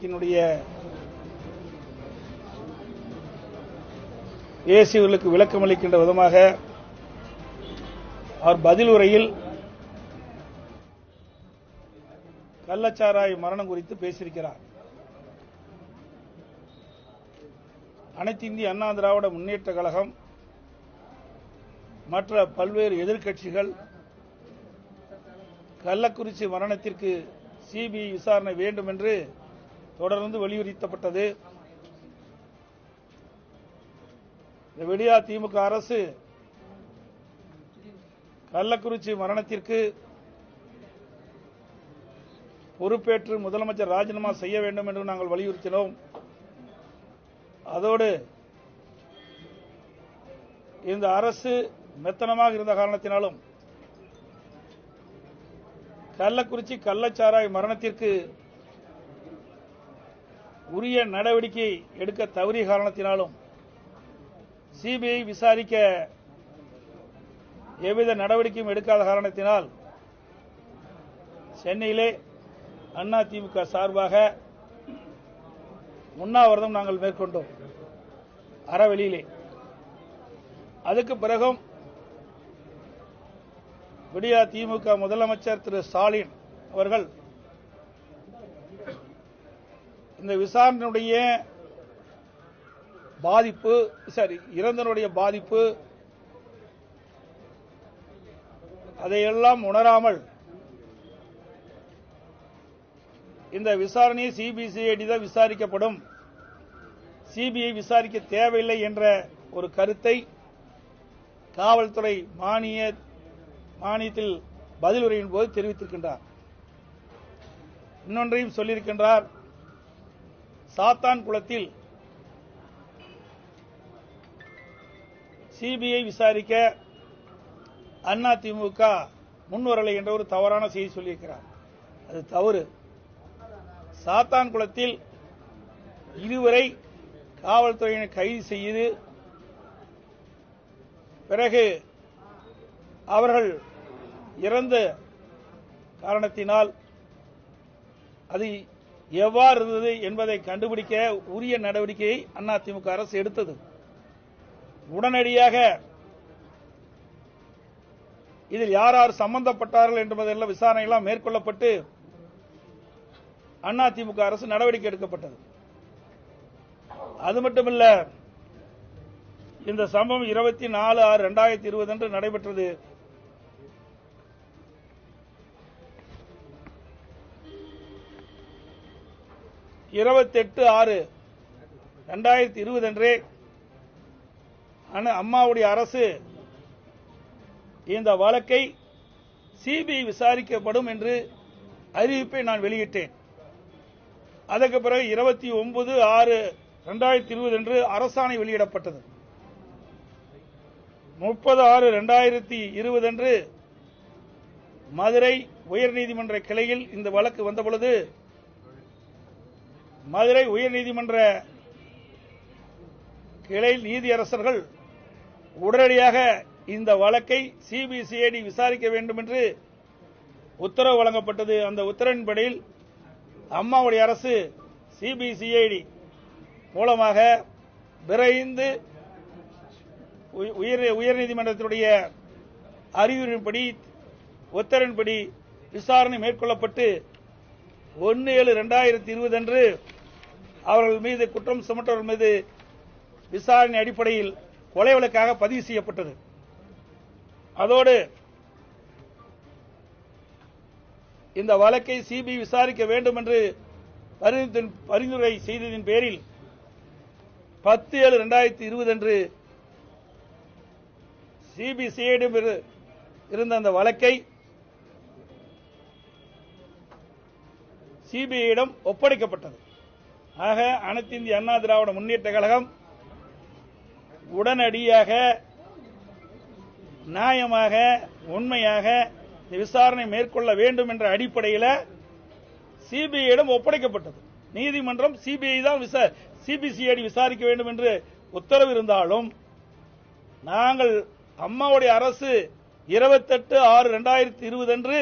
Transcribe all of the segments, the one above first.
இதனுடைய விளக்கம் அளிக்கின்ற விதமாக அவர் பதில் உரையில் கள்ளச்சாராய மரணம் குறித்து பேசியிருக்கிறார். அனைத்து இந்திய அண்ணா திராவிட முன்னேற்ற கழகம் மற்ற பல்வேறு எதிர்க்கட்சிகள் கள்ளக்குறிச்சி மரணத்திற்கு சிபிஐ விசாரணை வேண்டும் என்று தொடர்ந்து வலியுறுத்தப்பட்டது இந்த விடியா திமுக அரசு கள்ளக்குறிச்சி மரணத்திற்கு பொறுப்பேற்று முதலமைச்சர் ராஜினாமா செய்ய வேண்டும் என்று நாங்கள் வலியுறுத்தினோம். அதோடு இந்த அரசு மெத்தனமாக இருந்த காரணத்தினாலும் கள்ளக்குறிச்சி கள்ளச்சாராய் மரணத்திற்கு உரிய நடவடிக்கை எடுக்க தவறிய காரணத்தினாலும் சிபிஐ விசாரிக்க எவ்வித நடவடிக்கையும் எடுக்காத காரணத்தினால் சென்னையிலே அண்ணா திமுக சார்பாக உண்ணாவிரதம் நாங்கள் மேற்கொண்டோம். அறவெளியிலே. அதுக்கு பிறகும் விடியா திமுக முதலமைச்சர் திரு ஸ்டாலின் அவர்கள் இந்த விசாரணையுடைய பாதிப்பு சரி இறந்தனுடைய பாதிப்பு அதையெல்லாம் உணராமல் இந்த விசாரணையை சிபிசிஐடி தான் விசாரிக்கப்படும். சிபிஐ விசாரிக்க தேவையில்லை என்ற ஒரு கருத்தை காவல்துறை மானிய மானியத்தில் பதில் உரையின் போது தெரிவித்திருக்கின்றார். இன்னொன்றையும் சொல்லியிருக்கின்றார். சாத்தான் குளத்தில் சிபிஐ விசாரிக்க அண்ணா திமுக முன்வரலை என்ற ஒரு தவறான செய்தி சொல்லியிருக்கிறார். அது தவறு. சாத்தான் குளத்தில் இதுவரை காவல்துறையினர் கைது செய்து பிறகு அவர்கள் இறந்த காரணத்தினால் அது எவ்வாறு இருந்தது என்பதை கண்டுபிடிக்க உரிய நடவடிக்கையை அதிமுக அரசு எடுத்தது. உடனடியாக இதில் யார் யார் சம்பந்தப்பட்டார்கள் என்பதெல்லாம் விசாரணை எல்லாம் மேற்கொள்ளப்பட்டு அதிமுக அரசு நடவடிக்கை எடுக்கப்பட்டது. அது மட்டுமல்ல இந்த சம்பவம் இருபத்தி நாலு ஆறு இரண்டாயிரத்தி இருபது அன்று நடைபெற்றது. இருபத்தெட்டு ஆறு இரண்டாயிரத்தி இருபது அன்றே அம்மாவுடைய அரசு இந்த வழக்கை சிபிஐ விசாரிக்கப்படும் என்று அறிவிப்பை நான் வெளியிட்டேன். அதற்கு பிறகு இருபத்தி ஒன்பது ஆறு இரண்டாயிரத்தி இருபது அன்று அரசாணை வெளியிடப்பட்டது. முப்பது ஆறு இரண்டாயிரத்தி இருபது அன்று மதுரை உயர்நீதிமன்ற கிளையில் இந்த வழக்கு வந்தபொழுது மதுரை உயர்நீதிமன்ற கிளை நீதியரசர்கள் உடனடியாக இந்த வழக்கை சிபிசிஐடி விசாரிக்க வேண்டும் என்று உத்தரவு வழங்கப்பட்டது. அந்த உத்தரவின்படியில் அம்மாவுடைய அரசு சிபிசிஐடி மூலமாக விரைந்து உயர் உயர்நீதிமன்றத்தினுடைய அறிவுரையின்படி உத்தரவின்படி விசாரணை மேற்கொள்ளப்பட்டு ஒன்று ஏழு இரண்டாயிரத்தி இருபது அன்று அவர்கள் மீது குற்றம் சுமற்றவர்கள் மீது விசாரணை அடிப்படையில் கொலை வழக்காக பதிவு செய்யப்பட்டது. அதோடு இந்த வழக்கை சிபிஐ விசாரிக்க வேண்டும் என்று பரிந்துரை செய்ததின் பேரில் பத்து ஏழு இரண்டாயிரத்தி இருபது அன்று சிபிசிஐடிடம் இருந்த அந்த வழக்கை சிபிஐயிடம் ஒப்படைக்கப்பட்டது. ஆக அனைத்து இந்திய அண்ணா திராவிட முன்னேற்ற கழகம் உடனடியாக நியாயமாக உண்மையாக இந்த விசாரணை மேற்கொள்ள வேண்டும் என்ற அடிப்படையில் சிபிஐயிடம் ஒப்படைக்கப்பட்டது. நீதிமன்றம் சிபிஐ தான் சிபிசிஐடி விசாரிக்க வேண்டும் என்று உத்தரவு இருந்தாலும் நாங்கள் அம்மாவுடைய அரசு இருபத்தெட்டு ஆறு இரண்டாயிரத்தி இருபது அன்று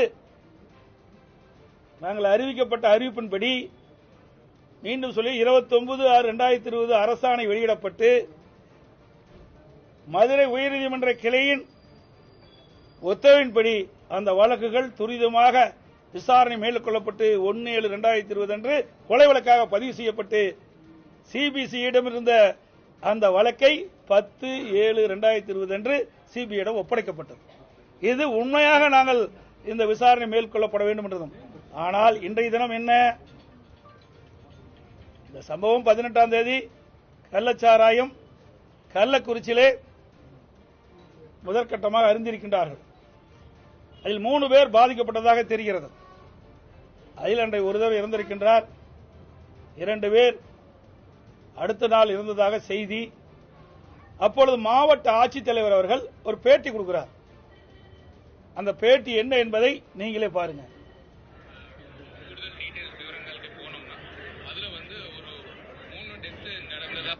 நாங்கள் அறிவிக்கப்பட்ட அறிவிப்பின்படி மீண்டும் சொல்லி 29 ஆறு இரண்டாயிரத்தி இருபது அரசாணை வெளியிடப்பட்டு மதுரை உயர்நீதிமன்ற கிளையின் உத்தரவின்படி அந்த வழக்குகள் துரிதமாக விசாரணை மேற்கொள்ளப்பட்டு ஒன்னு ஏழு இரண்டாயிரத்தி இருபது அன்று கொலை வழக்காக பதிவு செய்யப்பட்டு சிபிசியிடம் இருந்த அந்த வழக்கை பத்து ஏழு ரெண்டாயிரத்தி இருபது அன்று சிபிஐடம் ஒப்படைக்கப்பட்டது. இது உண்மையாக நாங்கள் இந்த விசாரணை மேற்கொள்ளப்பட வேண்டும் என்றதும் ஆனால் இன்றைய தினம் என்ன? இந்த சம்பவம் பதினெட்டாம் தேதி கள்ளச்சாராயம் கள்ளக்குறிச்சியிலே முதற்கட்டமாக அறிந்திருக்கின்றார்கள். அதில் மூணு பேர் பாதிக்கப்பட்டதாக தெரிகிறது. அதில் அன்றை ஒருவர் இறந்திருக்கின்றார். இரண்டு பேர் அடுத்த நாள் இருந்ததாக செய்தி. அப்பொழுது மாவட்ட ஆட்சித்தலைவர் அவர்கள் ஒரு பேட்டி கொடுக்கிறார். அந்த பேட்டி என்ன என்பதை நீங்களே பாருங்கள் கூடுதல் டீடைல்ஸ் விவரங்களுக்கு போனோம்னா அதுல வந்து ஒரு மூணு டெத் நடந்ததா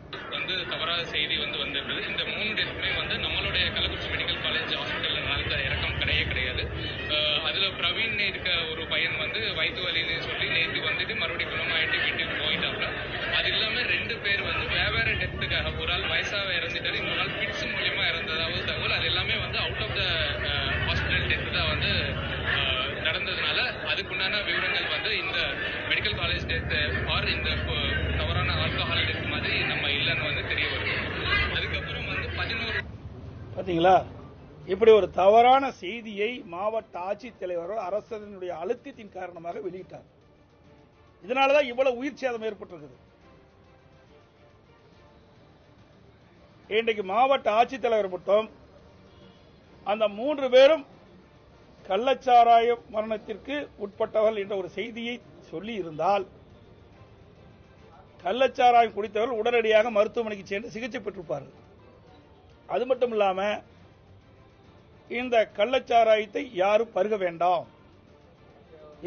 வந்து தவறாத செய்தி வந்து வந்திருக்குது இந்த மூணு டெத்துமே வந்து நம்மளுடைய கள்ளக்குறிச்சி மெடிக்கல் காலேஜ் ஹாஸ்பிட்டலில் நடந்த இறக்கம் கிடையவே கிடையாது. அதில் பிரவீன் இருக்க ஒரு பையன் வந்து வயிற்று வலின்னு சொல்லி நேற்று வந்துட்டு மறுபடியும் குணமாயிட்டு வீட்டுக்கு போயிட்டாப்ல அது இல்லாமல் ரெண்டு பேர் வந்து வெவ்வேறு டெத்துக்காக ஒரு ஆள் வயசாக இறந்துட்டாரு இன்னொரு ஆள் பிட்ஸ் மூலியமாக இறந்ததாவது தகவல். அது எல்லாமே வந்து out of the hospital death தான் வந்து நடந்ததுனால அதுக்குண்டான விவரங்கள் வந்து இந்த மெடிக்கல் காலேஜ் டெத்து ஆர் இந்த வந்து நம்ம இல்லைன்னு வந்து தெரிய வருது. அதுக்கப்புறம் வந்து பதினோரு பாத்தீங்களா? இப்படி ஒரு தவறான செய்தியை மாவட்ட ஆட்சித்தலைவர் அரசனுடைய அழுத்தத்தின் காரணமாக வெளியிட்டார். இதனாலதான் இவ்வளவு உயிர் சேதம் ஏற்பட்டிருக்குது. இன்றைக்கு மாவட்ட ஆட்சித்தலைவர் மட்டும் அந்த மூன்று பேரும் கள்ளச்சாராய மரணத்திற்கு உட்பட்டவர்கள் என்ற ஒரு செய்தியை சொல்லி இருந்தால் கள்ளச்சாராயம் குடித்தவர்கள் உடனடியாக மருத்துவமனைக்கு சென்று சிகிச்சை பெற்றிருப்பார்கள். அது மட்டும் இல்லாம இந்த கள்ளச்சாராயத்தை யாரும் பருக வேண்டாம்.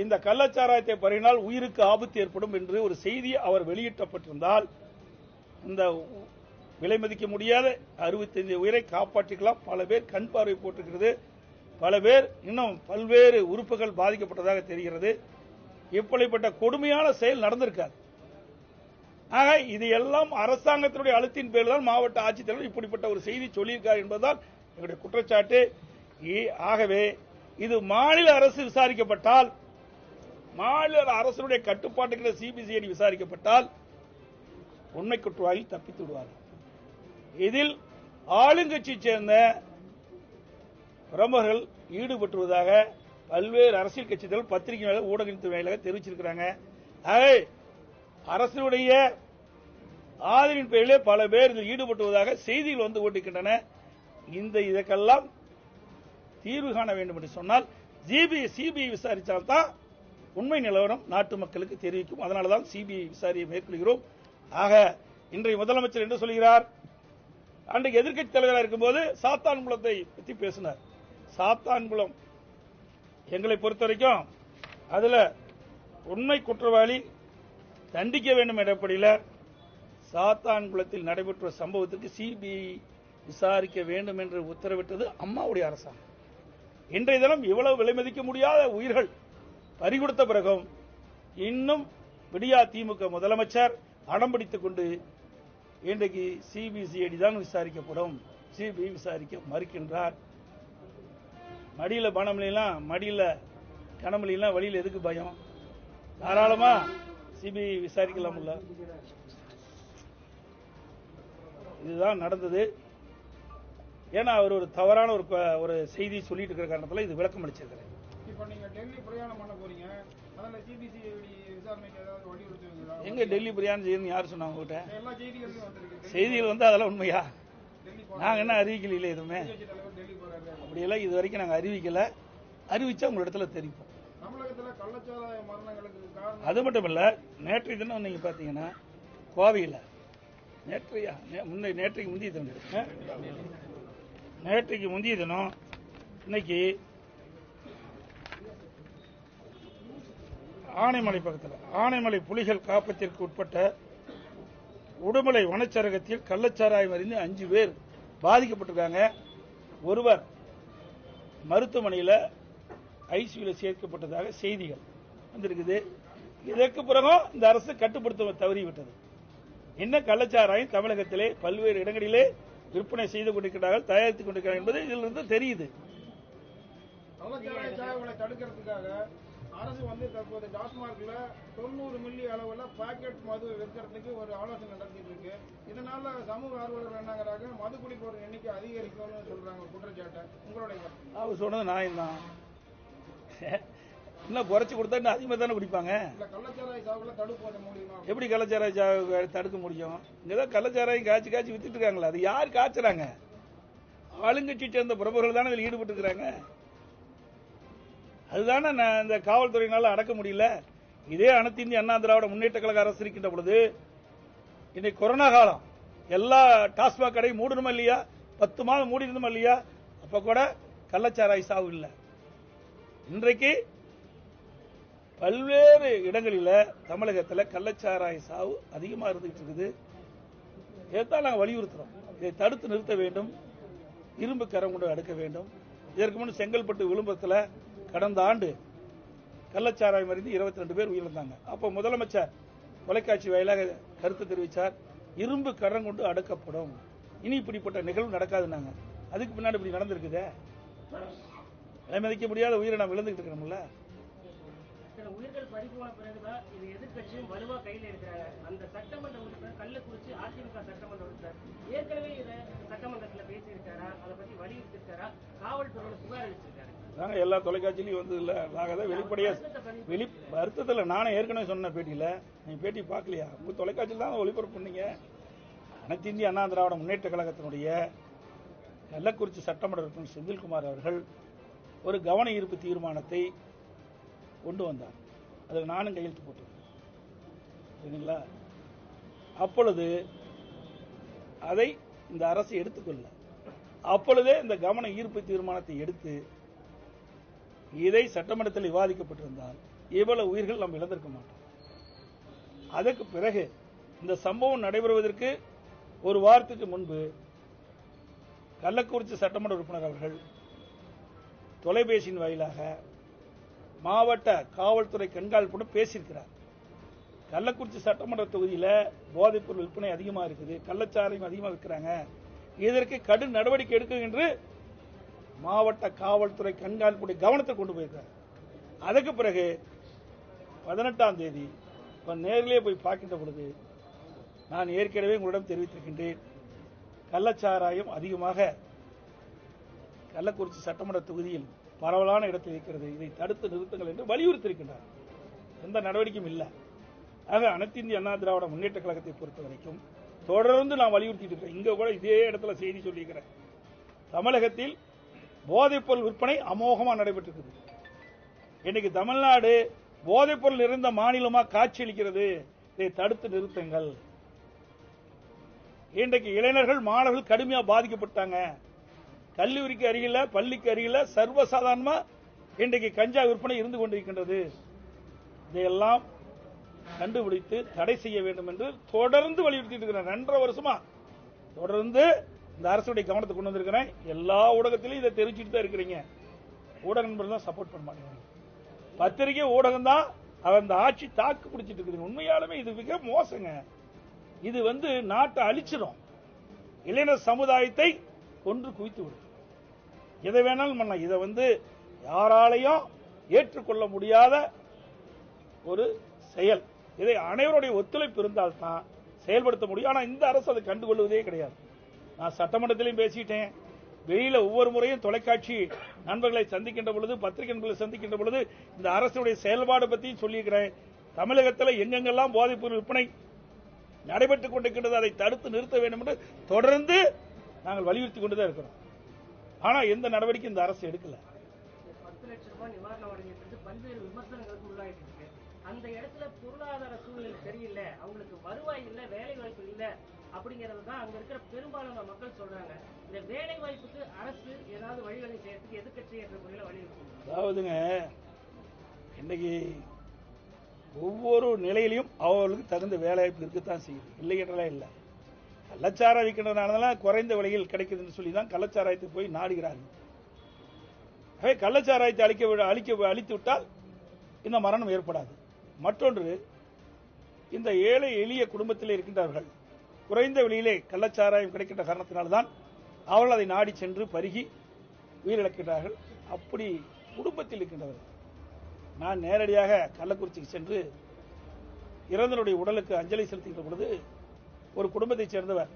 இந்த கள்ளச்சாராயத்தை பருகினால் உயிருக்கு ஆபத்து ஏற்படும் என்று ஒரு செய்தி அவர் வெளியிட்டப்பட்டிருந்தால் இந்த விலை மதிக்க முடியாத. அறுபத்தைந்து உயிரை காப்பாற்றிக்கலாம். பல பேர் கண் பார்வை போட்டிருக்கிறது. பல பேர் இன்னும் பல்வேறு உறுப்புகள் பாதிக்கப்பட்டதாக தெரிகிறது. இப்படிப்பட்ட கொடுமையான செயல் நடந்திருக்காது. ஆக இது எல்லாம் அரசாங்கத்தினுடைய அழுத்தின் பேரில் தான் மாவட்ட ஆட்சித்தலைவர் இப்படிப்பட்ட ஒரு செய்தி சொல்லியிருக்கார் என்பதுதான் எங்களுடைய குற்றச்சாட்டு. ஆகவே இது மாநில அரசு விசாரிக்கப்பட்டால் மாநில அரசுடைய கட்டுப்பாட்டுக்கு சிபிசிஐடி விசாரிக்கப்பட்டால் உண்மை குற்றவாளி தப்பித்து விடுவார்கள். இதில் ஆளுங்கட்சியை சேர்ந்த பிரமுகர்கள் ஈடுபட்டுவதாக பல்வேறு அரசியல் கட்சிகள் பத்திரிகை மேல ஊடகத்தின் மேலாக தெரிவிச்சிருக்கிறாங்க. அரசுடைய ஆதரவின் பெயரிலே பல பேர் இதில் ஈடுபட்டுவதாக செய்திகள் வந்து கொண்டிருக்கின்றன இந்த இதற்கெல்லாம் தீர்வு காண வேண்டும் என்று சொன்னால் சிபிஐ சிபிஐ விசாரித்தால்தான் உண்மை நிலவரம் நாட்டு மக்களுக்கு தெரிவிக்கும். அதனால்தான் சிபிஐ விசாரியை மேற்கொள்கிறோம். ஆக இன்றைய முதலமைச்சர் என்ன சொல்கிறார்? அன்றைக்கு எதிர்க்கட்சி தலைவராக இருக்கும்போது சாத்தான்குளத்தை பற்றி பேசினார். சாத்தான்குளம் எங்களை பொறுத்த வரைக்கும் அதுல உண்மை குற்றவாளி தண்டிக்க வேண்டும் என்ற சாத்தான் சாத்தான்குளத்தில் நடைபெற்ற சம்பவத்திற்கு சிபிஐ விசாரிக்க வேண்டும் என்று உத்தரவிட்டது அம்மாவுடைய அரசாங்கம். இன்றைய தினம் இவ்வளவு விலை மதிக்க முடியாத உயிர்கள் பறிகொடுத்த பிறகும் இன்னும் விடியா திமுக முதலமைச்சர் அடம் பிடித்துக் கொண்டு இன்றைக்கு சிபிசிஐடி தான் விசாரிக்கப்படும். சிபிஐ விசாரிக்க மறுக்கின்றார். மடியில் பணமலாம் மடியில் கனமலாம் வழியில் எதுக்கு பயம்? தாராளமா சிபிஐ விசாரிக்கலாம்ல. இதுதான் நடந்தது. ஏன்னா அவர் ஒரு தவறான ஒரு ஒரு செய்தி சொல்லிட்டு இருக்கிற காரணத்துல இது விளக்கம் அளிச்சிருக்கிறேன் டெல்லி பிரயாணம் எங்க டெல்லி பிரியாணி செய்யணும்னு யார் சொன்னாங்க உங்ககிட்ட? செய்திகள் வந்து அதெல்லாம் உண்மையா? நாங்க என்ன அறிவிக்கல எதுவுமே? அப்படியெல்லாம் இது வரைக்கும் நாங்க அறிவிக்கல. அறிவிச்சா உங்க இடத்துல தெரிவிப்போம் தமிழகத்துல கள்ளச்சாராய மரணங்களுக்கு காரணம் அது மட்டும் இல்ல நேற்றைய தினம் நீங்க பாத்தீங்கன்னா கோவையில் நேற்றையா நே- நேற்றைக்கு முந்தைய தினம் நேற்றைக்கு முந்தைய தினம் இன்னைக்கு ஆனைமலை பக்கத்தில் ஆனைமலை புலிகள் காப்பத்திற்கு உட்பட்ட உடுமலை வனச்சரகத்தில் கள்ளச்சாராயம் அறிந்து அஞ்சு பேர் பாதிக்கப்பட்டிருக்காங்க. ஒருவர் மருத்துவமனையில் ஐசியூல சேர்க்கப்பட்டதாக செய்திகள் வந்திருக்குது. இதற்கு பிறகும் இந்த அரசு கட்டுப்படுத்த தவறிவிட்டது. என்ன கள்ளச்சாராயம் தமிழகத்திலே பல்வேறு இடங்களிலே விற்பனை செய்து கொண்டிருக்கிறார்கள் தயாரித்துக் கொண்டிருக்கிறார்கள் என்பது இதிலிருந்து தெரியுது. தடுக்கிறதுக்காக அரசு வந்து தற்போது டாஸ்மார்க்ல தொண்ணூறு மில்லி அளவுல பாக்கெட் மது விற்கிறதுக்கு ஒரு ஆலோசனை நடத்திட்டு இருக்கு. இதனால சமூக ஆர்வலர்கள் என்னங்கிறாங்க மது குடிப்போர் எண்ணிக்கை அதிகரிக்கும்னு சொல்றாங்க குற்றச்சாட்டை. உங்களுடைய. அவர் சொன்னது நியாயம் தான் இன்னும் குறைச்சு கொடுத்தா இன்னும் அதிகமாக தானே குடிப்பாங்க? எப்படி கள்ளச்சாராய சா- தடுக்க முடியும்? இங்கதான் கள்ளச்சாராயம் காய்ச்சி காய்ச்சி வித்துட்டு இருக்காங்களா அது யார் காய்ச்சறாங்க? ஆளுங்கட்சி சேர்ந்த பிரபுகள் தானே இதில் ஈடுபட்டு இருக்கிறாங்க. அதுதானே நான் இந்த காவல்துறையினால அடக்க முடியல. இதே அனைத்து இந்திய அண்ணா திராவிட முன்னேற்ற கழக அரசு இருக்கின்ற பொழுது இன்னைக்கு கொரோனா காலம் எல்லா டாஸ்மாக் கடை மூடணுமா இல்லையா? பத்து மாதம் மூடி இருந்தோமா இல்லையா? அப்ப கூட கள்ளச்சாராய் சாவு இல்லை. இன்றைக்கு பல்வேறு இடங்களில் தமிழகத்தில் கள்ளச்சாராய சாவு அதிகமாக இருந்துகிட்டு இருக்குது. இதைத்தான் நாங்கள் வலியுறுத்துறோம். இதை தடுத்து நிறுத்த வேண்டும். இரும்பு கரம் கொண்டு அடுக்க வேண்டும். இதற்கு முன் செங்கல்பட்டு விழும்பத்தில் கடந்த ஆண்டு கள்ளச்சாராயம் அறிந்து இருபத்தி ரெண்டு பேர் உயிரிழந்தாங்க. அப்போ முதலமைச்சர் தொலைக்காட்சி வாயிலாக கருத்து தெரிவித்தார் இரும்பு கரம் கொண்டு அடக்கப்படும். இனி இப்படிப்பட்ட நிகழ்வு நடக்காதுன்னாங்க. அதுக்கு பின்னாடி இப்படி நடந்திருக்குதே? விலை மதிக்க முடியாத உயிரை நாம் இழந்துகிட்டு இருக்கிறோம்ல? உயிர்கள் பறிபோன பிறகுதான் இது எதிர்க்கட்சியும் வலுவா கையில எடுக்கிறாங்க. அந்த சட்டமன்ற உறுப்பினர் கள்ளக்குறிச்சி அதிமுக சட்டமன்ற உறுப்பினர். ஏற்கனவே இதை சட்டமன்றத்துல பேசியிருக்காரா? அதை பத்தி வலியுறுத்திருக்காரா காவல்துறையில புகார் அளிச்சிருக்காரு. நாங்க எல்லா தொலைக்காட்சியிலையும் வந்து இல்ல நாங்க தான் வெளிப்படையா வெளி வருத்தத்தில் நானே ஏற்கனவே சொன்ன பேட்டியில நீங்க பேட்டி பார்க்கலையா? உங்க தொலைக்காட்சியில் தான் ஒளிபரப்பு பண்ணீங்க. அனைத்து இந்திய அண்ணா திராவிட முன்னேற்ற கழகத்தினுடைய கள்ளக்குறிச்சி சட்டமன்ற உறுப்பினர் செந்தில்குமார் அவர்கள் ஒரு கவன ஈர்ப்பு தீர்மானத்தை கொண்டு வந்தார். அதில் நானும் கையெழுத்து போட்டேன் சரிங்களா? அப்பொழுது அதை இந்த அரசு எடுத்துக்கொள்ள அப்பொழுதே இந்த கவன ஈர்ப்பு தீர்மானத்தை எடுத்து இதை சட்டமன்றத்தில் விவாதிக்கப்பட்டிருந்தால் இவ்வளவு உயிர்கள் நாம் இழந்திருக்க மாட்டோம். அதற்கு பிறகு இந்த சம்பவம் நடைபெறுவதற்கு ஒரு வாரத்துக்கு முன்பு கள்ளக்குறிச்சி சட்டமன்ற உறுப்பினர் அவர்கள் தொலைபேசியின் வாயிலாக மாவட்ட காவல்துறை கண்காணிப்புடன் பேசியிருக்கிறார். கள்ளக்குறிச்சி சட்டமன்ற தொகுதியில் போதைப்பொருள் விற்பனை அதிகமாக இருக்குது கள்ளச்சாலையும் அதிகமாக விற்கிறாங்க. இதற்கு கடும் நடவடிக்கை எடுக்கும் என்று மாவட்ட காவல்துறை கண்காணிப்புடைய கவனத்தை கொண்டு போயிருக்கிறார். அதுக்கு பிறகு பதினெட்டாம் தேதி இப்போ நேரிலே போய் பார்க்கின்ற பொழுது நான் ஏற்கனவே உங்களிடம் தெரிவித்திருக்கின்றேன் கள்ளச்சாராயம் அதிகமாக கள்ளக்குறிச்சி சட்டமன்ற தொகுதியில் பரவலான இடத்தில் இருக்கிறது. இதை தடுத்து நிறுத்துங்கள் என்று வலியுறுத்தியிருக்கின்றார். எந்த நடவடிக்கையும் இல்லை. ஆக அனைத்து இந்திய அண்ணா திராவிட முன்னேற்ற கழகத்தை பொறுத்த வரைக்கும் தொடர்ந்து நான் வலியுறுத்திட்டு இருக்கேன். இங்க கூட இதே இடத்துல செய்தி சொல்லியிருக்கிறேன். தமிழகத்தில் போதைப்பொருள் விற்பனை அமோகமா நடைபெற்றிருக்குது. இன்னைக்கு தமிழ்நாடு போதைப்பொருள் நிறைந்த மாநிலமா காட்சியளிக்கிறது. இதை தடுத்து நிறுத்துங்கள். இன்றைக்கு இளைஞர்கள் மாணவர்கள் கடுமையா பாதிக்கப்பட்டாங்க. கல்லூரிக்கு அருகில பள்ளிக்கு அருகில சர்வசாதாரணமா இன்றைக்கு கஞ்சா விற்பனை இருந்து கொண்டிருக்கின்றது. இதையெல்லாம் கண்டுபிடித்து தடை செய்ய வேண்டும் என்று தொடர்ந்து வலியுறுத்திட்டு இருக்கிறேன். ரெண்டரை வருஷமா தொடர்ந்து இந்த அரசுடைய கவனத்தை கொண்டு வந்திருக்கிறேன். எல்லா ஊடகத்திலையும் இதை தெரிவிச்சுட்டு தான் இருக்கிறீங்க. ஊடக நண்பர்கள் தான் சப்போர்ட் பண்ண மாட்டேங்கிறாங்க. பத்திரிகை ஊடகம் தான் அந்த ஆட்சி தாக்கு பிடிச்சிட்டு இருக்குது. உண்மையாலுமே இது மிக மோசங்க. இது வந்து நாட்டை அழிச்சிடும் இளைஞர் சமுதாயத்தை கொன்று குவித்து விடும். எதை வேணாலும் பண்ணலாம். இதை வந்து யாராலையும் ஏற்றுக்கொள்ள முடியாத ஒரு செயல். இதை அனைவருடைய ஒத்துழைப்பு இருந்தால்தான் செயல்படுத்த முடியும். ஆனால் இந்த அரசு அதை கண்டுகொள்வதே கிடையாது. நான் சட்டமன்றத்திலையும் பேசிட்டேன். வெளியில ஒவ்வொரு முறையும் தொலைக்காட்சி நண்பர்களை சந்திக்கின்ற பொழுது பத்திரிகை நண்பர்களை சந்திக்கின்ற பொழுது இந்த அரசுடைய செயல்பாடு பற்றியும் சொல்லியிருக்கிறேன். தமிழகத்தில் எங்கெங்கெல்லாம் போதைப்பொருள் விற்பனை நடைபெற்றுக் கொண்டிருக்கின்றது அதை தடுத்து நிறுத்த வேண்டும் என்று தொடர்ந்து நாங்கள் வலியுறுத்தி கொண்டுதான் இருக்கிறோம். ஆனா எந்த நடவடிக்கை இந்த அரசு எடுக்கல. பத்து லட்சம் ரூபாய் நிவாரணம் வழங்கிட்டு பல்வேறு விமர்சனங்களுக்கு உள்ளாயிட்டு இருக்கு. அந்த இடத்துல பொருளாதார சூழ்நிலை சரியில்லை அவங்களுக்கு வருவாய் இல்ல வேலை வாய்ப்பு இல்ல அப்படிங்கறது தான் அங்க இருக்கிற பெரும்பாலான மக்கள் சொல்றாங்க. இந்த வேலை வாய்ப்புக்கு அரசு ஏதாவது வழிவகை செய்யறதுக்கு எதிர்க்கட்சி என்ற முறையில வலியுறுத்தும் அதாவதுங்க இன்னைக்கு ஒவ்வொரு நிலையிலையும் அவர்களுக்கு தகுந்த வேலைவாய்ப்பு இருக்கத்தான் செய்யுது. இல்லை என்றெல்லாம் இல்லை. கள்ளச்சாரம் விற்கின்றதுனால குறைந்த விலையில் கிடைக்குதுன்னு சொல்லி தான் கள்ளச்சாராயத்துக்கு போய் நாடுகிறார்கள். ஆகவே கள்ளச்சாராயத்தை அழிக்க அழிக்க அழித்து விட்டால் இந்த மரணம் ஏற்படாது. மற்றொன்று இந்த ஏழை எளிய குடும்பத்தில் இருக்கின்றவர்கள் குறைந்த விலையிலே கள்ளச்சாராயம் கிடைக்கின்ற காரணத்தினால்தான் அவர்கள் அதை நாடி சென்று பருகி உயிரிழக்கின்றார்கள். அப்படி குடும்பத்தில் இருக்கின்றவர்கள் நான் நேரடியாக கள்ளக்குறிச்சிக்கு சென்று இறந்தனுடைய உடலுக்கு அஞ்சலி செலுத்துகின்ற பொழுது ஒரு குடும்பத்தைச் சேர்ந்தவர்.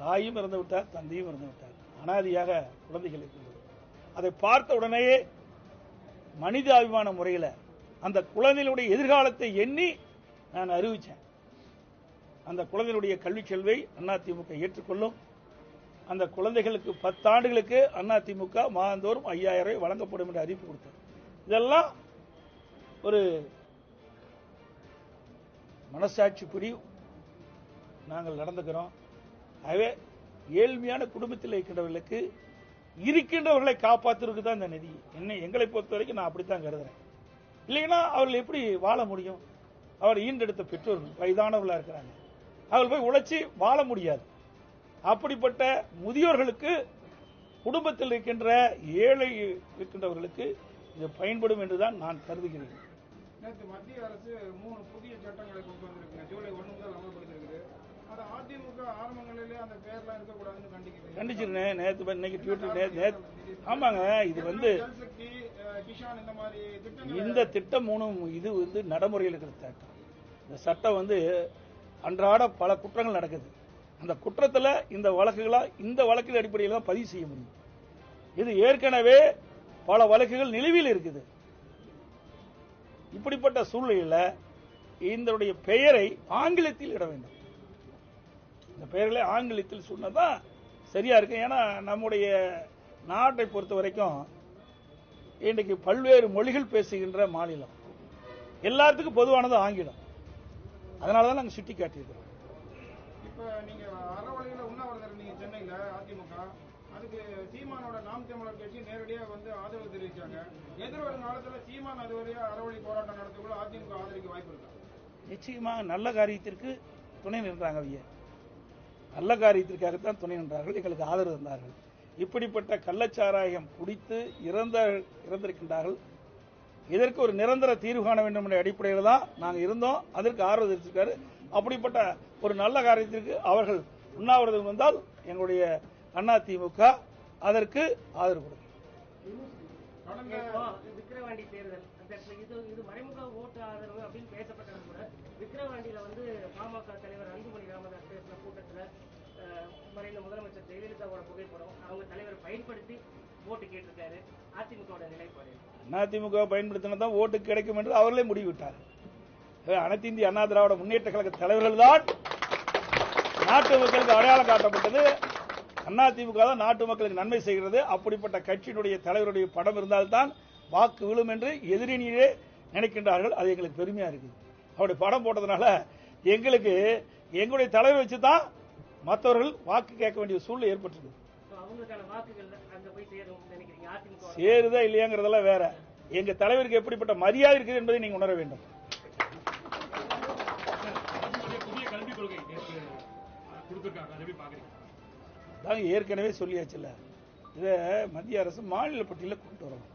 தாயும் இறந்து விட்டார் தந்தையும் இறந்து விட்டார் அனாதியாக குழந்தைகள் இருக்கின்றது அதை பார்த்த உடனேயே மனிதாபிமான முறையில் அந்த குழந்தைகளுடைய எதிர்காலத்தை எண்ணி நான் அறிவித்தேன் அந்த குழந்தைகளுடைய கல்வி செல்வை அதிமுக ஏற்றுக்கொள்ளும். அந்த குழந்தைகளுக்கு பத்தாண்டுகளுக்கு அதிமுக மாதந்தோறும் ஐயாயிரம் ரூபாய் வழங்கப்படும் என்று அறிவிப்பு கொடுத்தது. இதெல்லாம் ஒரு மனசாட்சிப்படி நாங்கள் நடந்துக்கிறோம். ஆகவே ஏழ்மையான குடும்பத்தில் இருக்கின்றவர்களுக்கு இருக்கின்றவர்களை காப்பாற்றுறதுக்கு தான் இந்த நிதி. என்ன எங்களை பொறுத்த வரைக்கும் நான் அப்படித்தான் கருதுறேன். இல்லைன்னா அவர்கள் எப்படி வாழ முடியும்? அவர் ஈண்டெடுத்த பெற்றோர்கள் வயதானவர்களாக இருக்கிறாங்க. அவர்கள் போய் உழைச்சி வாழ முடியாது. அப்படிப்பட்ட முதியோர்களுக்கு குடும்பத்தில் இருக்கின்ற ஏழை இருக்கின்றவர்களுக்கு இது பயன்படும் என்றுதான் நான் கருதுகிறேன். நேற்று மத்திய அரசு மூணு புதிய சட்டங்களை கொண்டு வந்திருக்குங்க. ஜூலை ஒன்று முதல் அமல்படுத்த கண்டிச்சிருந்தேன். நேற்று இன்னைக்கு ட்விட்டர் நே- நேத்து ஆமாங்க இது வந்து இந்த திட்டம் மூணும் இது வந்து நடைமுறையில் இருக்கிற சட்டம் இந்த சட்டம் வந்து அன்றாட பல குற்றங்கள் நடக்குது. அந்த குற்றத்துல இந்த வழக்குகளா இந்த வழக்கின் அடிப்படையில் தான் பதிவு செய்ய முடியும். இது ஏற்கனவே பல வழக்குகள் நிலுவையில் இருக்குது. இப்படிப்பட்ட சூழ்நிலையில இதனுடைய பெயரை ஆங்கிலத்தில் இட வேண்டும். இந்த பெயர்களை ஆங்கிலத்தில் சொன்னதான் சரியா இருக்கு. ஏன்னா நம்முடைய நாட்டை பொறுத்த வரைக்கும் இன்றைக்கு பல்வேறு மொழிகள் பேசுகின்ற மாநிலம். எல்லாத்துக்கும் பொதுவானது ஆங்கிலம். அதனால தான் நாங்கள் சுட்டி காட்டியிருக்கிறோம். இப்ப நீங்க அறவழியில உண்ணாவிரதம் இருந்தீங்க சென்னையில அதிமுக. அதுக்கு சீமானோட நாம் தமிழர் கட்சி நேரடியாக வந்து ஆதரவு தெரிவிச்சாங்க. எதிர்வரும் காலத்துல சீமான் அது வழியா அறவழி போராட்டம் நடத்தக்குள்ள அதிமுக ஆதரிக்க வாய்ப்பு இருக்கா? நிச்சயமாக நல்ல காரியத்திற்கு துணை நின்றாங்க அவங்க நல்ல காரியத்திற்காகத்தான் துணை நின்றார்கள் எங்களுக்கு ஆதரவு தந்தார்கள். இப்படிப்பட்ட கள்ளச்சாராயம் குடித்து இறந்த இறந்திருக்கின்றார்கள். இதற்கு ஒரு நிரந்தர தீர்வு காண வேண்டும் என்ற அடிப்படையில் தான் நாங்கள் இருந்தோம். அதற்கு ஆதரவு தெரிவிச்சிருக்காரு. அப்படிப்பட்ட ஒரு நல்ல காரியத்திற்கு அவர்கள் உண்ணாவிரதம் வந்தால் எங்களுடைய அதிமுக அதற்கு ஆதரவு கொடுக்கும். விக்கிரவாண்டி தேர்தல். இது இது மறைமுக ஓட்டு ஆதரவு அப்படின்னு பேசப்பட்டது கூட. விக்கிரவாண்டியில வந்து பாமக தலைவர் அன்புமணி ராமதாஸ் பேசின மறைந்த முதலமைச்சர் ஜெயலலிதாவோட புகைப்படம் அவங்க தலைவர் பயன்படுத்தி ஓட்டு கேட்டிருக்காரு. அதிமுகவோட நிலைப்பாடு அதிமுக பயன்படுத்தினா தான் ஓட்டு கிடைக்கும் என்று அவர்களே முடிவிட்டார் அனைத்து இந்திய அண்ணா திராவிட முன்னேற்ற கழக தலைவர்கள் தான் நாட்டு மக்களுக்கு அடையாளம் காட்டப்பட்டது. அதிமுக தான் நாட்டு மக்களுக்கு நன்மை செய்கிறது. அப்படிப்பட்ட கட்சியினுடைய தலைவருடைய படம் இருந்தால்தான் வாக்கு விழும் என்று எதிரினியே நினைக்கின்றார்கள். அது எங்களுக்கு பெருமையா இருக்குது. அவருடைய படம் போட்டதுனால எங்களுக்கு எங்களுடைய தலைவர் வச்சு தான் மற்றவர்கள் வாக்கு கேட்க வேண்டிய சூழ்நிலை ஏற்பட்டிருக்கு சேருதா இல்லையாங்கிறதெல்லாம் வேற. எங்க தலைவருக்கு எப்படிப்பட்ட மரியாதை இருக்குது என்பதை நீங்க உணர வேண்டும். தாங்க ஏற்கனவே சொல்லியாச்சுல்ல. இதை மத்திய அரசு மாநில பட்டியலில் கொண்டு வரணும்.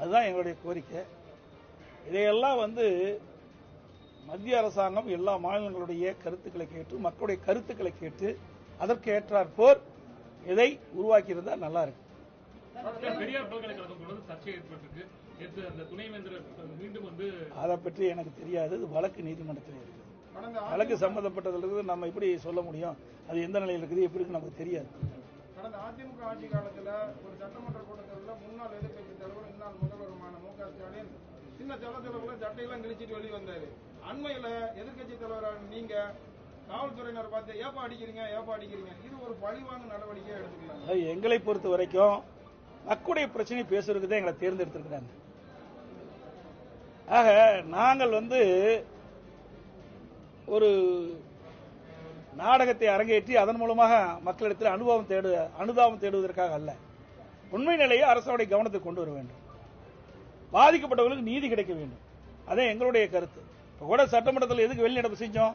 அதுதான் எங்களுடைய கோரிக்கை. இதையெல்லாம் வந்து மத்திய அரசாங்கம் எல்லா மாநிலங்களுடைய கருத்துக்களை கேட்டு மக்களுடைய கருத்துக்களை கேட்டு அதற்கு ஏற்றாற்போர் இதை உருவாக்கியிருந்தா நல்லா இருக்கு வந்து அதை பற்றி எனக்கு தெரியாது. இது வழக்கு நீதிமன்றத்தில் இருக்குது. வழக்கு சம்பந்தப்பட்டதுல இருந்து நம்ம எப்படி சொல்ல முடியும்? அது எந்த நிலையில் இருக்குது எப்படி இருக்குன்னு நமக்கு தெரியாது. கடந்த அதிமுக ஆட்சி காலத்துல ஒரு சட்டமன்ற கூட்டத்தொடர்ல முன்னாள் எதிர்க்கட்சி தலைவர் முதல்வருமான மு க ஸ்டாலின் சின்ன செலச்செலவுல சட்டையெல்லாம் கிழிச்சிட்டு வெளியே வந்தாரு. அண்மையில எதிர்க்கட்சி தலைவரான நீங்க காவல்துறையினர் பார்த்து ஏப்பா அடிக்கிறீங்க ஏப்பா அடிக்கிறீங்க? இது ஒரு பழிவான நடவடிக்கையா எடுத்துக்கலாம் எங்களை பொறுத்த வரைக்கும் மக்களுடைய பிரச்சனை பேசுறதுக்கு தான் எங்களை தேர்ந்தெடுத்திருக்கிறாங்க. ஆக நாங்கள் வந்து ஒரு நாடகத்தை அரங்கேற்றி அதன் மூலமாக மக்களிடத்தில் அனுபவம் தேடு அனுதாபம் தேடுவதற்காக அல்ல. உண்மை நிலையை அரசோடைய கவனத்துக்கு கொண்டு வர வேண்டும். பாதிக்கப்பட்டவர்களுக்கு நீதி கிடைக்க வேண்டும். அதே எங்களுடைய கருத்து. இப்ப கூட சட்டமன்றத்தில் எதுக்கு வெளிநடப்பு செஞ்சோம்?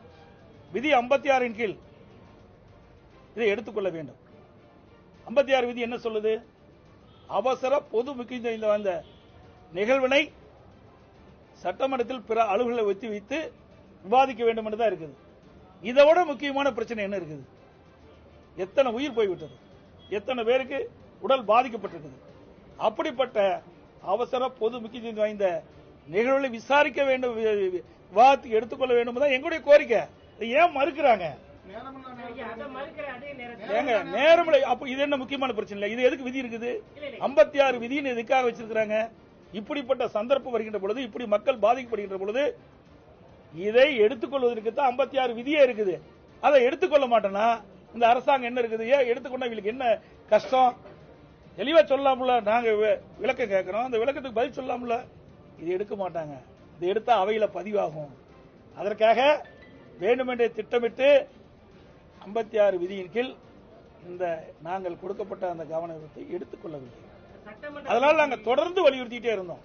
விதி ஐம்பத்தி ஆறின் கீழ். இதை எடுத்துக்கொள்ள வேண்டும். ஐம்பத்தி ஆறு விதி என்ன சொல்லுது? அவசர பொது முக்கியத்துவம் வந்த நிகழ்வினை சட்டமன்றத்தில் பிற அலுவல்களை ஒத்தி வைத்து விவாதிக்க வேண்டும் என்று தான் இருக்குது. இதை விட முக்கியமான பிரச்சனை என்ன இருக்குது? எத்தனை உயிர் போய்விட்டது? எத்தனை பேருக்கு உடல் பாதிக்கப்பட்டிருக்குது? அப்படிப்பட்ட அவசர பொது முக்கியத்துவம் வாய்ந்த நிகழ்வுகளை விசாரிக்க வேண்டும் விவாதத்துக்கு எடுத்துக்கொள்ள வேண்டும் தான் எங்களுடைய கோரிக்கை. ஏன் மறுக்கிறாங்க? ஏங்க நேரமில்லை. அப்ப இது என்ன முக்கியமான பிரச்சனை இல்லை? இது எதுக்கு விதி இருக்குது? ஐம்பத்தி ஆறு விதின்னு எதுக்காக வச்சிருக்கிறாங்க? இப்படிப்பட்ட சந்தர்ப்பம் வருகின்ற பொழுது இப்படி மக்கள் பாதிக்கப்படுகின்ற பொழுது இதை எடுத்துக்கொள்வதற்கு தான் ஐம்பத்தி ஆறு விதியே இருக்குது. அதை எடுத்துக்கொள்ள மாட்டேன்னா இந்த அரசாங்கம் என்ன இருக்குது? ஏன் எடுத்துக்கொண்டா இவங்களுக்கு என்ன கஷ்டம்? தெளிவா சொல்லலாம்ல நாங்க விளக்கம் கேட்கிறோம் அந்த விளக்கத்துக்கு பதில் சொல்லலாம்ல இது எடுக்க மாட்டாங்க. இது எடுத்தா அவையில பதிவாகும். அதற்காக வேண்டுமென்றே திட்டமிட்டு ஐம்பத்தி ஆறு விதியின் கீழ் இந்த நாங்கள் கொடுக்கப்பட்ட அந்த கவனத்தை எடுத்துக்கொள்ளவில்லை அதனால் நாங்கள் தொடர்ந்து வலியுறுத்திட்டே இருந்தோம்.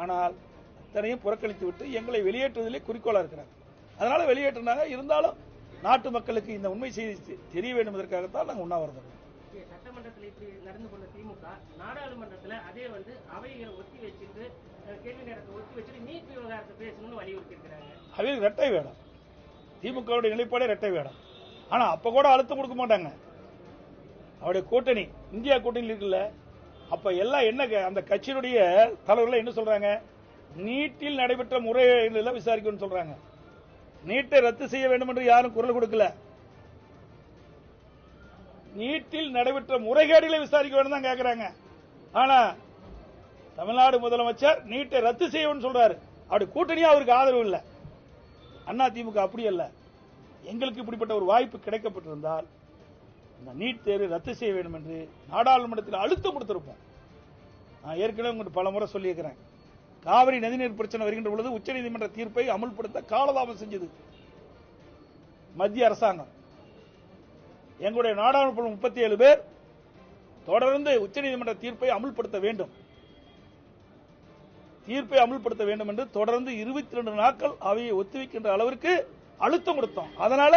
ஆனால் அத்தனையும் புறக்கணித்து விட்டு எங்களை வெளியேற்றுவதிலே குறிக்கோளா இருக்கிறாங்க. அதனால வெளியேற்றினாங்க. இருந்தாலும் நாட்டு மக்களுக்கு இந்த உண்மை செய்தி தெரிய வேண்டும் என்பதற்காகத்தான் நாங்கள் உண்ணாவிரதம் இப்படி நடந்து கொண்ட திமுக நாடாளுமன்றத்தில் அதே வந்து அவைகளை ஒத்தி வச்சுட்டு கேள்வி நேரத்தை ஒத்தி வச்சுட்டு நீட் விவகாரத்தை பேசணும்னு வலியுறுத்தி இருக்கிறாங்க அவங்களுக்கு ரெட்டை வேடம். திமுகவுடைய நிலைப்பாடே ரெட்டை வேடம். ஆனா அப்ப கூட அழுத்தம் கொடுக்க மாட்டாங்க. அவருடைய கூட்டணி இந்தியா கூட்டணி இருக்குல்ல அப்ப எல்லாம் என்ன அந்த கட்சியினுடைய தலைவர்கள் என்ன சொல்றாங்க? நீட்டில் நடைபெற்ற முறைகளில் விசாரிக்கணும்னு சொல்றாங்க. நீட்டை ரத்து செய்ய வேண்டும் என்று யாரும் குரல் கொடுக்கல. நீட்டில் நடைபெற்ற முறைகேடுகளை விசாரிக்க வேண்டும் தான் கேட்கிறாங்க ஆனா தமிழ்நாடு முதலமைச்சர் நீட்டை ரத்து செய்யணும்னு சொல்றாரு. அப்படி கூட்டணியா அவருக்கு ஆதரவு இல்லை. அண்ணா திமுக அப்படி அல்ல. எங்களுக்கு இப்படிப்பட்ட ஒரு வாய்ப்பு கிடைக்கப்பட்டிருந்தால் இந்த நீட் தேர்வு ரத்து செய்ய வேண்டும் என்று நாடாளுமன்றத்தில் அழுத்தம் கொடுத்திருப்போம். நான் ஏற்கனவே உங்களுக்கு பல முறை சொல்லியிருக்கிறேன். காவிரி நதிநீர் பிரச்சனை வருகின்ற பொழுது உச்சநீதிமன்ற தீர்ப்பை அமல்படுத்த காலதாமம் செஞ்சது மத்திய அரசாங்கம். எங்களுடைய நாடாளுமன்ற முப்பத்தி ஏழு பேர் தொடர்ந்து உச்சநீதிமன்ற தீர்ப்பை அமல்படுத்த வேண்டும். தீர்ப்பை அமல்படுத்த வேண்டும் என்று தொடர்ந்து இருபத்தி ரெண்டு நாட்கள் அவையை ஒத்திவைக்கின்ற அளவிற்கு அழுத்தம் கொடுத்தோம். அதனால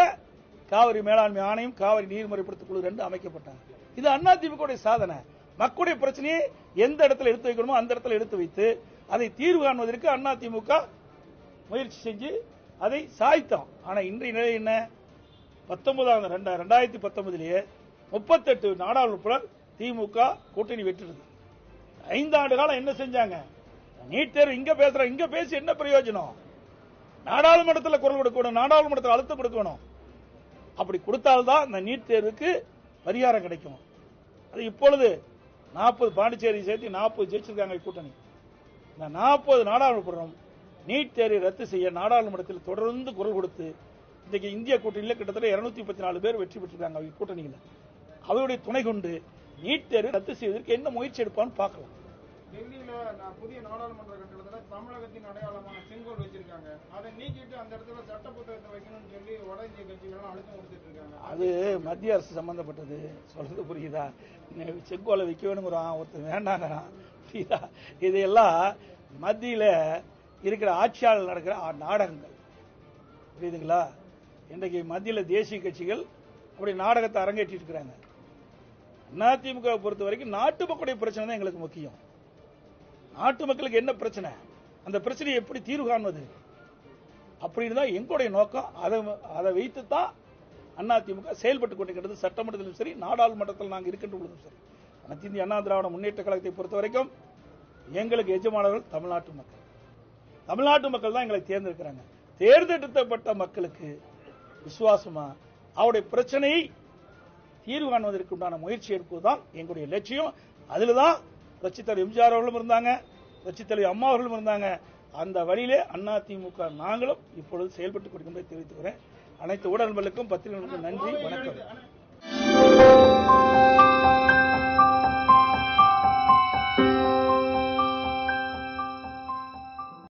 காவிரி மேலாண்மை ஆணையம் காவிரி நீர்முறைப்படுத்த குழு ரெண்டு அமைக்கப்பட்டாங்க இது அதிமுக சாதனை. மக்களுடைய பிரச்சனையை எந்த இடத்துல எடுத்து வைக்கணுமோ அந்த இடத்துல எடுத்து வைத்து அதை தீர்வு காண்பதற்கு அதிமுக முயற்சி செஞ்சு அதை சாய்த்தோம். ஆனா இன்றைய நிலை என்ன? பத்தொன்பதாம் ரெண்டா- ரெண்டாயிரத்தி பத்தொன்பதிலேயே முப்பத்தெட்டு நாடாளுமன்ற திமுக கூட்டணி வெற்றிடுது. ஐந்தாண்டு காலம் என்ன செஞ்சாங்க? நீட் தேர்வு இங்க பேசுற இங்க பேசி என்ன பிரயோஜனம்? நாடாளுமன்றத்தில் குரல் கொடுக்கணும் நாடாளுமன்றத்தில் அழுத்தம் கொடுக்கணும். அப்படி கொடுத்தால்தான் இந்த நீட் தேர்வுக்கு பரிகாரம் கிடைக்கும். அது இப்பொழுது நாற்பது பாண்டிச்சேரி சேர்த்து நாற்பது ஜெயிச்சிருக்காங்க கூட்டணி. இந்த நாற்பது நாடாளுமன்றம் நீட் தேர்வை ரத்து செய்ய நாடாளுமன்றத்தில் தொடர்ந்து குரல் கொடுத்து இன்றைக்கு இந்திய கூட்டணியில் கிட்டத்தட்ட இருநூத்தி முப்பத்தி நாலு பேர் வெற்றி பெற்றிருக்காங்க அவங்க கூட்டணியில். அவருடைய துணை கொண்டு நீட் தேர்வை ரத்து செய்வதற்கு என்ன முயற்சி எடுப்பான்னு பார்க்கலாம். டெல்லியில புதிய நாடாளுமன்ற கட்டிடத்துல தமிழகத்தின் அடையாளமான செங்கோல் வச்சிருக்காங்க. அதை நீக்கிட்டு அந்த இடத்துல சட்ட புத்தகத்தை வைக்கணும்னு சொல்லி வட இந்திய கட்சிகள் அழுத்தம் கொடுத்துட்டு இருக்காங்க. அது மத்திய அரசு சம்பந்தப்பட்டது. சொல்றது புரியுதா? செங்கோலை வைக்க வேணுங்கிறான் ஒருத்தன் வேண்டாங்கிறான். புரியுதா? இதையெல்லாம் மத்தியில இருக்கிற ஆட்சியாளர் நடக்கிற நாடகங்கள். புரியுதுங்களா? இன்றைக்கு மத்தியில் தேசிய கட்சிகள் அப்படி நாடகத்தை அரங்கேற்றிட்டு இருக்கிறாங்க. அதிமுக பொறுத்த வரைக்கும் நாட்டு மக்களுடைய பிரச்சனை தான் எங்களுக்கு முக்கியம். நாட்டு மக்களுக்கு என்ன பிரச்சனை? அந்த பிரச்சனையை எப்படி தீர்வு காண்பது? அப்படின்னு தான் எங்களுடைய நோக்கம். அதை அதை வைத்து தான் அதிமுக செயல்பட்டுக் கொண்டிருக்கிறது. சட்டமன்றத்திலும் சரி நாடாளுமன்றத்தில் நாங்கள் இருக்கின்ற பொழுதும் சரி. அனைத்து இந்திய அண்ணா திராவிட முன்னேற்ற கழகத்தை பொறுத்த வரைக்கும் எங்களுக்கு எஜமானர்கள் தமிழ்நாட்டு மக்கள். தமிழ்நாட்டு மக்கள் தான் எங்களை தேர்ந்தெடுக்கிறாங்க. தேர்ந்தெடுக்கப்பட்ட மக்களுக்கு விசுவாசமா? அவருடைய பிரச்சனையை தீர்வு காணுவதற்கு உண்டான முயற்சி எடுப்பதுதான் எங்களுடைய லட்சியம். அதுல தான் புரட்சித்தலைவர் எம்ஜிஆர் அவர்களும் இருந்தாங்க. புரட்சித்தலைவர் அம்மா அவர்களும் இருந்தாங்க. அந்த வழியிலே அதிமுக நாங்களும் இப்பொழுது செயல்பட்டுக் கொண்டிருக்கின்றதை தெரிவித்துக்கிறேன் அனைத்து ஊடகங்களுக்கும் பத்திரிகைகளுக்கும் நன்றி வணக்கம்.